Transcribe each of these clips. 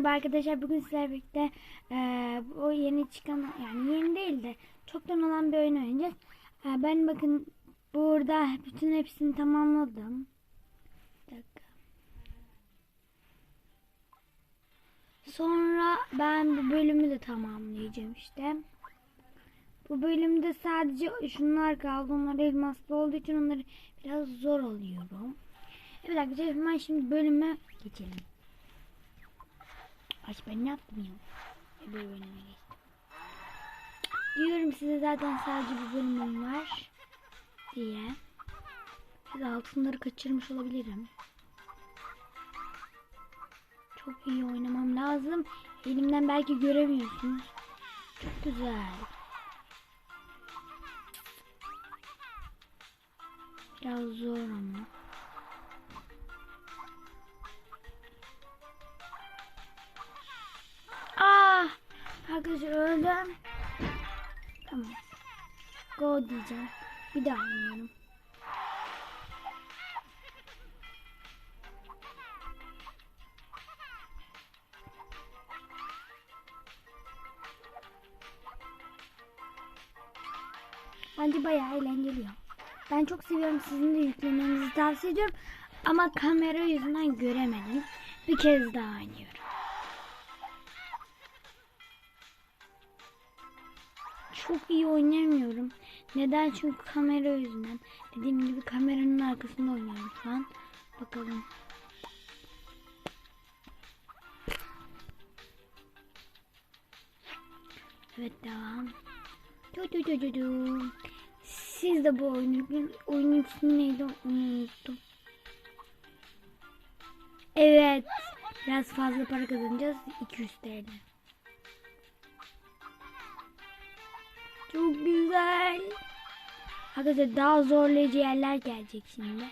Merhaba arkadaşlar bugün sizlerle birlikte eee, o yeni çıkan yani yeni değil de çoktan olan bir oyun oynayacağız. Eee, ben bakın burada bütün hepsini tamamladım. Bir dakika. Sonra ben bu bölümü de tamamlayacağım işte. Bu bölümde sadece şunlar kaldı. Onlar elmaslı olduğu için onları biraz zor alıyorum. Evet arkadaşlar hemen şimdi bölüme geçelim. Ay ben ne yaptım ya? Böyle bölüme geçtim. Diyorum size zaten sadece bir bölümüm var. Diye. Siz altınları kaçırmış olabilirim. Çok iyi oynamam lazım. Elimden belki göremiyorsunuz. Çok güzel. Biraz zor ama. Arkadaşlar öldüm. Tamam. Go diyeceğim. Bir daha oynuyorum. Bence bayağı eğlenceli ya. Ben çok seviyorum. Sizin de yüklemenizi tavsiye ediyorum. Ama kamera yüzünden göremedim. Bir kez daha oynuyorum. Çok iyi oynayamıyorum. Neden? Çünkü kamera yüzünden. Dediğim gibi kameranın arkasında oynuyorum şu an. Bakalım. Evet devam. Siz de bu oyunu, oyunun ismi neydi onu unuttum. Evet. Biraz fazla para kazanacağız. 200 TL. Çok güzel. Arkadaşlar daha zorlayıcı yerler gelecek şimdi.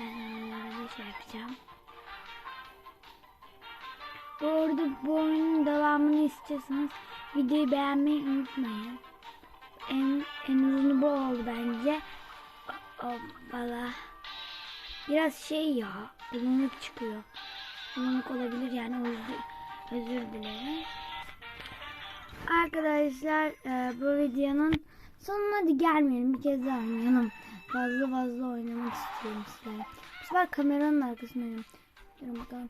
Ben onlara şey yapacağım. Bu arada bu oyunun devamını istiyorsanız videoyu beğenmeyi unutmayın. En, en uzunu bu oldu bence. Hoppala. Biraz şey ya. Bulanık çıkıyor. Bulanık olabilir yani yüzden özür dilerim. Arkadaşlar e, bu videonun sonuna da gelmeyelim. Bir kez daha oynayalım. Fazla fazla oynamak istiyorum sizlerle. Bu sefer kameranın arkasında oynayalım. Bakalım.